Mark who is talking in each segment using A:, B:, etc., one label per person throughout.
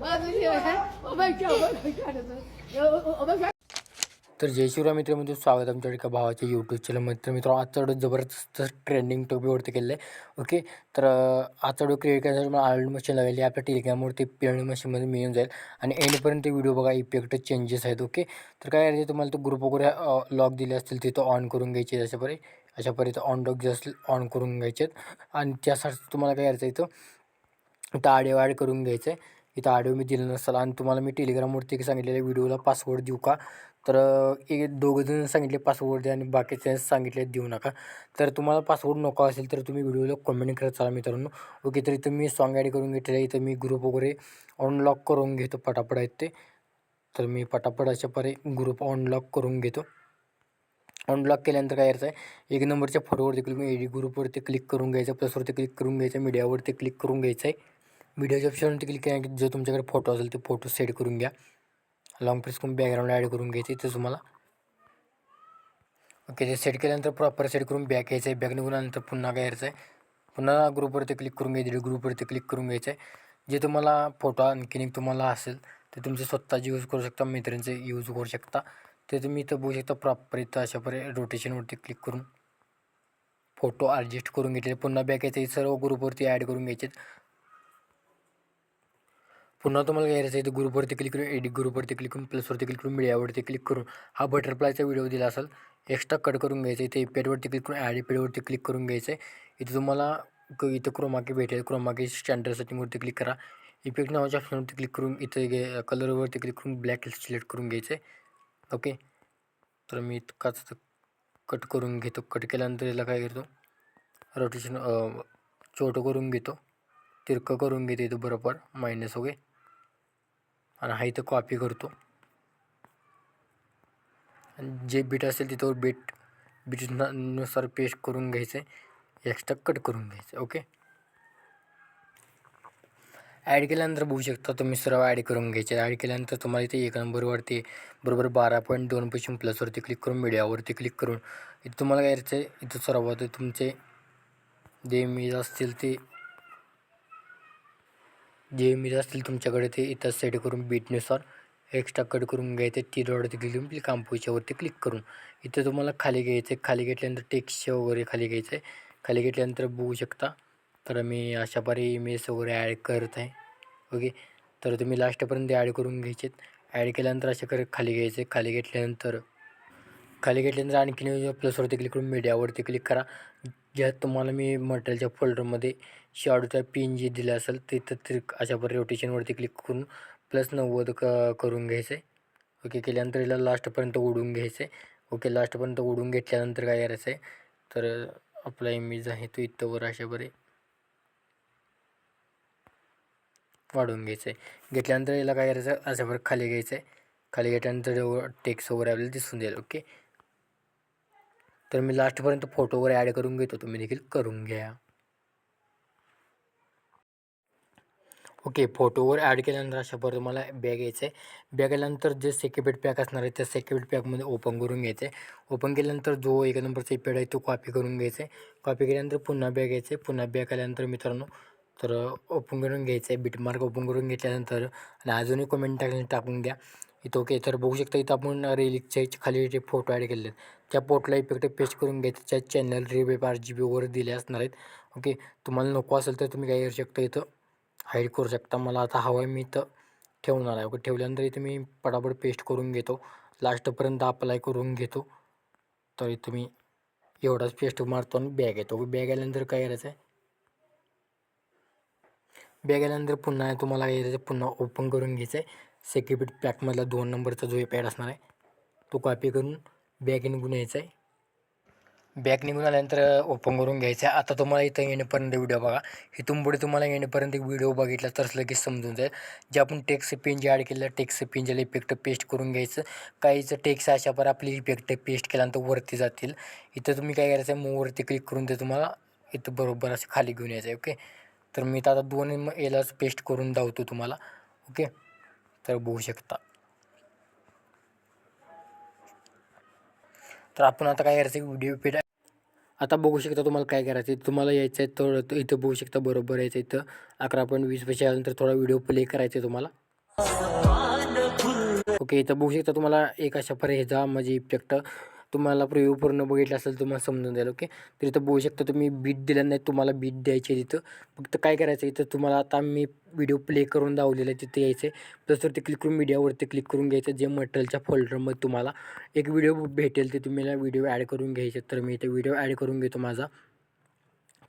A: Bak bir şey bak. O bak ya, o bak ya. O bak ya.
B: तर जय शिवराय मित्रांमध्ये स्वागत आमच्या एका भावाच्या यूट्यूब चॅनलमध्ये मित्र आजचा व्हिडिओ जबरदस्त ट्रेंडिंग टॉपिकवरती केलेलं आहे. ओके तर आजचा व्हिडिओ क्रिएट करण्यासाठी मला आर्ड मशीन लागलेली आपल्या टेलिग्रामवरती पेमेंट मशीनमध्ये मिळून जाईल. आणि एंडपर्यंत व्हिडिओ बघा इफेक्ट चेंजेस आहेत. ओके तर काय करायचं तुम्हाला तो ग्रुप वगैरे लॉक दिले असतील तिथं ऑन करून घ्यायचे अशा परी परी ऑन लॉक जे असतील ऑन करून घ्यायचे आणि त्यासाठी तुम्हाला काय करायचं इथं? इथं आडिओ ॲड करून घ्यायचं आहे. इथं आडिओ मी दिलं नसेल. आणि तुम्हाला मी टेलिग्रामवरती सांगितलेल्या व्हिडिओला पासवर्ड देऊ का? तर एक दोघं जण सांगितले पासवर्ड द्या आणि बाकीचे सांगितले देऊ नका. तर तुम्हाला पासवर्ड नको असेल तर तुम्ही व्हिडिओला कमेंट करत चला मित्रांनो. ओके तर इथं मी सॉन्ग ॲड करून घेतलेलं इथं मी ग्रुप वगैरे अनलॉक करून घेतो पटापट आहेत ते. तर मी पटापट अशा परे ग्रुप अनलॉक करून घेतो. अनलॉक केल्यानंतर काय करायचं आहे? एक नंबरच्या फोटोवरती क्लिक एडी ग्रुपवरती क्लिक करून घ्यायचं प्लसवरती क्लिक करून घ्यायचं मीडियावरती क्लिक करून घ्यायचं आहे. मीडियाच्या ऑप्शनवरती क्लिक केल्या की जो तुमच्याकडे फोटो असेल ते फोटो सेट करून घ्या. लॉंग प्रेस करून बॅकग्राऊंड ॲड करून घ्यायचे ते तुम्हाला. ओके ते सेट केल्यानंतर प्रॉपर सेट करून बॅक यायचं आहे बॅक निघून आल्यानंतर पुन्हा काय यायचं आहे पुन्हा ग्रुपवरती क्लिक करून घ्यायचं ग्रुपवरती क्लिक करून घ्यायचं आहे जे तुम्हाला फोटो आणखीन एक तुम्हाला असेल ते तुमचे स्वतःचे यूज करू शकता मित्रांचे यूज करू शकता. ते तुम्ही इथं बघू शकता प्रॉपर इथं अशा परी रोटेशनवरती क्लिक करून. फोटो ॲडजस्ट करून घेतले पुन्हा बॅक यायचे सर्व ग्रुपवरती ॲड करून घ्यायचे पुन्हा तुम्हाला घ्यायचं आहे ते ग्रुपवरती क्लिक करून एडिट ग्रुपवरती क्लिक करून प्लसवरती क्लिक करून मीडियावरती क्लिक करून हा बटरफ्लायचा व्हिडिओ दिला असेल एक्स्ट्रा कट करून घ्यायचं इथे पेडवरती क्लिक करून ॲड पेडवरती क्लिक करून घ्यायचं आहे. इथे तुम्हाला क इथं क्रोमाकी भेटेल क्रोमाकी स्टँडर्ड सेटिंगवरती क्लिक करा. इफेक्ट नावाच्या ऑप्शनवरती क्लिक करून इथे गे कलरवरती क्लिक करून ब्लॅक सिलेक्ट करून घ्यायचं आहे. ओके तर मी इतकाच कट करून घेतो. कट केल्यानंतर याला काय करतो? रोटेशन छोटं करून घेतो. तिरकं करून घेतो इथं बरोबर मायनस ओके आणि हा इथं कॉपी करतो. आणि जे बीट असेल तिथं बीट बीटनुसार पेस्ट करून घ्यायचं आहे एक्स्ट्रा कट करून घ्यायचं ओके ॲड केल्यानंतर बघू शकता तुम्ही सर्व ॲड करून घ्यायचे. ॲड केल्यानंतर तुम्हाला इथे एक नंबरवरती बरोबर बारा पॉईंट दोन पैसे प्लसवरती क्लिक करून मीडियावरती क्लिक करून इथं तुम्हाला काय करायचं आहे इथं सर्वात तुमचे जे इमेज असतील ते जे इमेज असतील तुमच्याकडे ते इथं सेट करून बीटनुसार एक्स्ट्रा कट करून घ्यायचे. ती डॉटवरती घेऊन प्ली क्लिक क्लिक करून. इथं तुम्हाला खाली घ्यायचं. आहे खाली घेतल्यानंतर टेक्स्ट वगैरे खाली घ्यायचं. आहे खाली घेतल्यानंतर बघू शकता. तर मी अशा परी इमेज वगैरे ॲड करत आहे. ओके तर तुम्ही लास्टपर्यंत ॲड करून घ्यायचे ॲड केल्यानंतर अशा कर खाली घ्यायचे. खाली घेतल्यानंतर खाली घेतल्यानंतर आणखीन प्लसवरती क्लिक करून मीडियावरती क्लिक करा. ज्यात तुम्हाला मी मटेरियलच्या फोल्डरमध्ये शॉर्टचा पिन जे दिलं असेल तिथं तर अशा पर रोटेशनवरती क्लिक करून प्लस नव्वद क करून घ्यायचं. आहे ओके केल्यानंतर याला लास्टपर्यंत ओढून घ्यायचं. आहे ओके लास्टपर्यंत ओढून घेतल्यानंतर काय करायचं आहे तर आपला इमेज आहे तो इथंवर अशा बरे वाढवून घ्यायचं आहे घेतल्यानंतर याला काय करायचं? अशा बरं खाली घ्यायचं आहे खाली घेतल्यानंतर टेक्स वगैरे आपल्याला दिसून जाईल. ओके तर मी लास्टपर्यंत फोटो वगैरे ॲड करून घेतो तुम्ही देखील करून घ्या. ओके फोटोवर ॲड केल्यानंतर अशा परत तुम्हाला बॅग यायचं. आहे बॅग आल्यानंतर जे सेक्युबिट पॅक असणार आहे त्या सेक्युबिट पॅकमध्ये ओपन करून घ्यायचं. आहे ओपन केल्यानंतर जो एक नंबरचा पेड आहे तो कॉपी करून घ्यायचा. आहे कॉपी केल्यानंतर पुन्हा बॅग यायचं. आहे पुन्हा बॅग आल्यानंतर मित्रांनो तर ओपन करून घ्यायचं. आहे बिटमार्क ओपन करून घेतल्यानंतर आणि अजूनही कमेंट टाकून टाकून घ्या इथं ओके तर बघू शकता इथं आपण रेलिकच्या खाली जे फोटो ॲड केलेले आहेत त्या फोटोला इफेक्ट पेस्ट करून घ्यायचं त्या चॅनल रिवेप आर जी बी वगैरे दिले असणार आहेत. ओके तुम्हाला नको असेल तर तुम्ही काय करू शकता इथं हाईड करू शकता. मला आता हवं आहे मी इथं ठेवणार आहे. ओके ठेवल्यानंतर इथं मी पटापट पेस्ट करून घेतो. लास्टपर्यंत अप्लाय करून घेतो. तर इथं मी एवढाच पेस्ट मारतो आणि बॅग येतो. बॅग आल्यानंतर काय करायचं आहे बॅग आल्यानंतर पुन्हा तुम्हाला यायचं पुन्हा ओपन करून घ्यायचं आहे सेक्युरिटी पॅकमधला दोन नंबरचा जो पॅड असणार आहे तो कॉपी करून बॅग निघून यायचा आहे. बॅग निघून आल्यानंतर ओपन करून घ्यायचं आहे. आता तुम्हाला इथं येणेपर्यंत व्हिडिओ बघा. इथून पुढे तुम्हाला येणेपर्यंत व्हिडिओ बघितला तर लगेच समजून जाईल. जे आपण टेक्स पेन जे ॲड केलं टेक्स पेन ज्याला इफेक्ट पेस्ट करून घ्यायचं काहीचं टेक्स अशा पर आपली इफेक्ट पेस्ट केल्यानंतर वरती जातील. इथं तुम्ही काय करायचं आहे मूवरती क्लिक करून ते तुम्हाला इथं बरोबर असं खाली घेऊन यायचं आहे ओके तर मी तर आता दोन एलाच पेस्ट करून धावतो तुम्हाला ओके तर बघू शकता. तर आपण आता काय करायचं व्हिडिओ पेड आता बघू शकता तुम्हाला काय करायचं आहे. तुम्हाला यायचं आहे तर इथं बघू शकता बरोबर यायचं इथं. अकरा पॉईंट वीस पैसे आल्यानंतर थोडा व्हिडिओ प्ले करायचा आहे तुम्हाला. ओके इथं बघू शकता तुम्हाला एक अशा पर्याय ह्याचा म्हणजे इफेक्ट. तुम्हाला प्रिव्ह्यू पूर्ण बघितला असेल तुम्हाला समजून जाईल ओके तर इथं बघू शकता तुम्ही बीट दिलं नाही तुम्हाला बीट द्यायची आहे तिथं. फक्त काय करायचं आहे इथं तुम्हाला आता मी व्हिडिओ प्ले करून दावलेला आहे तिथे यायचं आहे प्लसवरती क्लिक करून मीडियावरती क्लिक करून घ्यायचं जे मटेरियलच्या फोल्डरमध्ये तुम्हाला एक व्हिडिओ भेटेल ते तुम्हाला व्हिडिओ ॲड करून घ्यायचे. तर मी इथे व्हिडिओ ॲड करून घेतो माझा.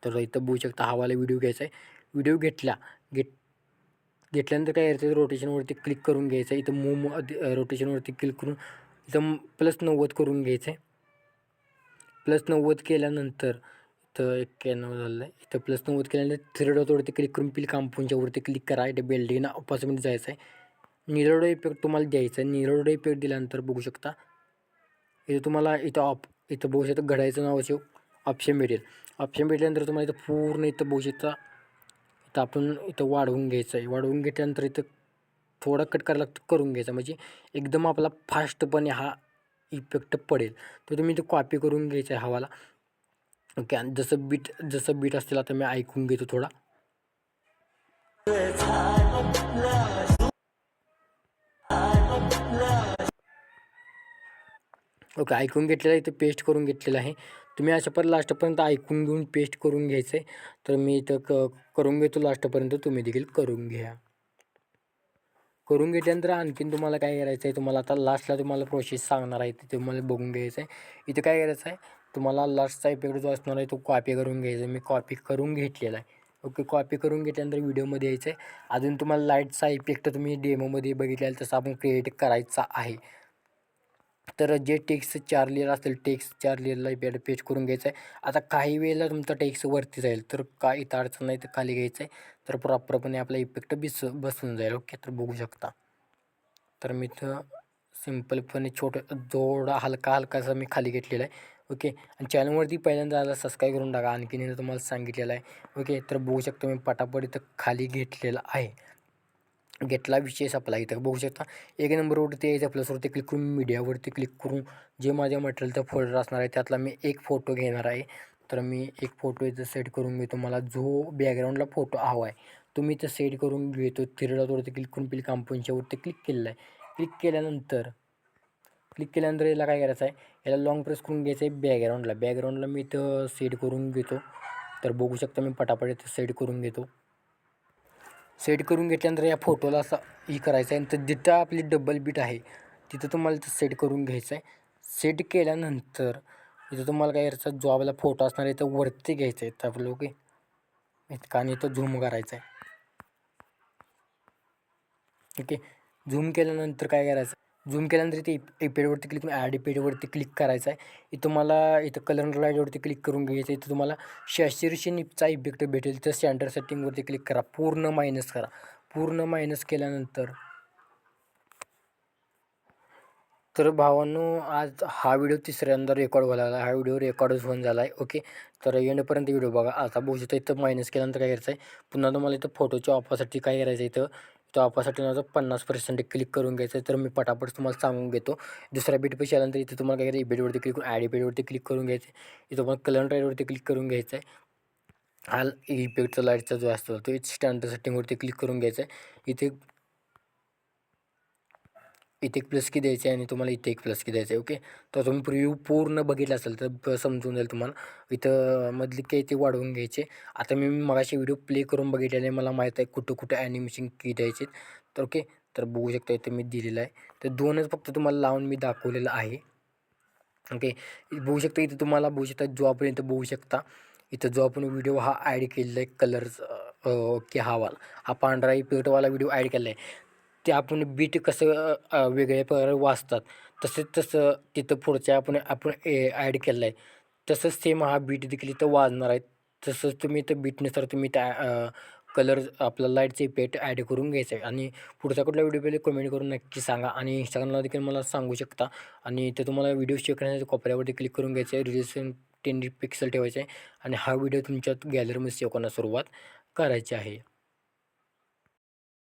B: तर इथं बघू शकता हवाला व्हिडिओ घ्यायचा आहे. व्हिडिओ घेतला. घेत घेतल्यानंतर काय करायचं रोटेशनवरती क्लिक करून घ्यायचं आहे. इथं मूव रोटेशनवरती क्लिक करून इथं प्लस नव्वद करून घ्यायचं आहे प्लस नव्वद केल्यानंतर इथं एक्क्याण्णव झालं आहे? इथं प्लस नव्वद केल्यानंतर थ्री डॉटवरती क्लिक करून पिल कांपूनच्यावरती क्लिक करा. इथे बेल्डिंग पाच मिनिट जायचं आहे निरडो इफेक्ट तुम्हाला द्यायचा आहे निरोडो इफेक्ट दिल्यानंतर बघू शकता. इथं तुम्हाला इथं ऑप इथं बघू शकता घडायचं नावाचे ऑप्शन भेटेल. ऑप्शन भेटल्यानंतर तुम्हाला इथं पूर्ण इथं बघू शकता. इथं आपण इथं वाढवून घ्यायचं आहे वाढवून घेतल्यानंतर इथं थोडा कट करायला लागतं करून घ्यायचा. म्हणजे एकदम आपला फास्टपणे हा इफेक्ट पडेल. तर तुम्ही ते कॉपी करून घ्यायचा आहे हवाला. ओके आणि जसं बीट जसं बीट असतील आता मी ऐकून घेतो थोडा. ओके ऐकून घेतलेलं आहे इथं पेस्ट करून घेतलेलं आहे. तुम्ही अशा पण लास्टपर्यंत ऐकून घेऊन पेस्ट करून घ्यायचं आहे तर मी इथं क करून घेतो लास्टपर्यंत तुम्ही देखील करून घ्या. करून घेतल्यानंतर आणखीन तुम्हाला काय करायचं आहे तुम्हाला आता लास्टला तुम्हाला प्रोसेस सांगणार आहे ते तुम्हाला बघून घ्यायचं आहे. इथं काय करायचं आहे तुम्हाला लास्टचा इफेक्ट जो असणार आहे तो कॉपी करून घ्यायचा आहे. मी कॉपी करून घेतलेला आहे. ओके कॉपी करून घेतल्यानंतर व्हिडिओमध्ये यायचं आहे. अजून तुम्हाला लाईटचा इफेक्ट तुम्ही डेमोमध्ये बघितलेला तसं आपण क्रिएट करायचा आहे. तर जे टेक्स चार लेअर असेल टेक्स चार लेअरला इफेक्ट पेस्ट करून घ्यायचं आहे आता काही वेळेला तुमचा टेक्स वरती जाईल तर काय इथं अडचण नाही तर खाली घ्यायचं आहे तर प्रॉपरपणे आपला इफेक्ट बिस बसून जाईल ओके तर बघू शकता. तर मी इथं सिम्पलपणे छोटं जोडा हलका हलकासा मी खाली घेतलेला आहे ओके आणि चॅनलवरती पहिल्यांदा आला सबस्क्राईब करून टाका. आणखीन तुम्हाला सांगितलेलं आहे ओके तर बघू शकतो मी पटापट इथं खाली घेतलेला आहे. घेतला विषय सप्लाय इथं. बघू शकता एक नंबरवरती यायचं प्लसवरती क्लिक करून मीडियावरती क्लिक करून जे माझ्या मटेरियलचा फोल्डर असणार आहे त्यातला मी एक फोटो घेणार आहे. तर मी एक फोटो इथं सेट करून घेतो. मला जो बॅकग्राऊंडला फोटो हवा आहे तो मी इथं सेट करून घेतो. थिरडावरती क्लिक करून पिल कांपोनच्यावरती क्लिक केलेलं आहे. क्लिक केल्यानंतर क्लिक केल्यानंतर याला काय करायचं आहे? याला लॉंग प्रेस करून घ्यायचं आहे बॅकग्राऊंडला बॅकग्राऊंडला मी इथं सेट करून घेतो. तर बघू शकता मी पटापट इथं सेट करून घेतो. सेट करून घेतल्यानंतर या फोटोला असा ही करायचं आहे. तर जिथं आपली डबल बीट आहे तिथं तुम्हाला ते सेट करून घ्यायचं आहे. सेट केल्यानंतर इथं तुम्हाला काय करायचं जो आपला फोटो असणार आहे तर वरती घ्यायचं आहे. तर आपलं ओके इतका आणि इथं झूम करायचं आहे. ओके झूम केल्यानंतर काय करायचं? झूम केल्यानंतर इथे इपेडवरती क्लिक करून ॲड इपेडवरती क्लिक करायचं आहे इथं तुम्हाला इथं कलर लाईटवरती क्लिक करून घ्यायचं इथं तुम्हाला शॅशिरशी निपचा इफेक्ट भेटेल. तर स्टँडर्ड सेटिंगवरती क्लिक करा. पूर्ण मायनस करा. पूर्ण मायनस केल्यानंतर तर भावांनो आज हा व्हिडिओ तिसऱ्यांदा रेकॉर्ड व्हायला हा व्हिडिओ रेकॉर्डच होऊन झाला आहे ओके? तर एंडपर्यंत व्हिडिओ बघा. आता बघू शकता इथं मायनस केल्यानंतर काय करायचं आहे पुन्हा तुम्हाला इथं फोटोच्या ऑफरसाठी काय करायचं इथं? तो आपासाठी माझं पन्नास पर्सेंट क्लिक करून घ्यायचं तर मी पटापट तुम्हाला सांगून घेतो. दुसऱ्या बीट पैसे आल्यानंतर इथे तुम्हाला काय करायचं बेडवरती क्लिक करून ॲड बेडवरती क्लिक करून घ्यायचं. इथे तुम्हाला कलर राईडवरती क्लिक करून घ्यायचं आहे. हा इफेक्टचा लाईटचा जो असतो तो स्टँडर्ड सेटिंगवरती क्लिक करून घ्यायचा आहे. इथे इथे एक प्लस की द्यायचे आहे आणि तुम्हाला इथे एक प्लस की द्यायचं आहे ओके तर तुम्ही प्रिव्ह्यू पूर्ण बघितलं असेल तर समजून जाईल तुम्हाला. इथं मधली काही ते वाढवून घ्यायचे. आता मी मगाशी व्हिडिओ प्ले करून बघितलेले मला माहीत आहे कुठं कुठं ॲनिमेशन की द्यायचे तर ओके तर बघू शकता इथं मी दिलेलं आहे. तर दोनच फक्त तुम्हाला लावून मी दाखवलेलं आहे. ओके बघू शकता इथं तुम्हाला बघू शकता जो आपण इथं बघू शकता इथं जो आपण व्हिडिओ हा ॲड केलेला आहे कलर्स ओके हा वाला. हा पांढरा इफेक्टवाला व्हिडिओ ॲड केला आहे. ते आपण बीट कसं वेगळ्या प्रकारे वाचतात. तसेच तसं तिथं पुढच्या आपण आपण ए ॲड केलं आहे तसंच सेम हा बीट देखील इथं वाजणार आहे. तसंच तुम्ही इथं बीटनुसार तुम्ही त्या कलर आपला लाईटचे इफेक्ट ॲड करून घ्यायचं आहे. आणि पुढचा कुठला व्हिडिओ पहिले कमेंट करून नक्की सांगा. आणि इंस्टाग्रामला देखील मला सांगू शकता. आणि ते तुम्हाला व्हिडिओ शेअर करण्यासाठी कॉपऱ्यावरती क्लिक करून घ्यायचं आहे. रिलेशन टेन पिक्सल ठेवायचं आहे. आणि हा व्हिडिओ तुमच्या गॅलरीमध्ये सेव्ह करण्यास सुरुवात करायची आहे.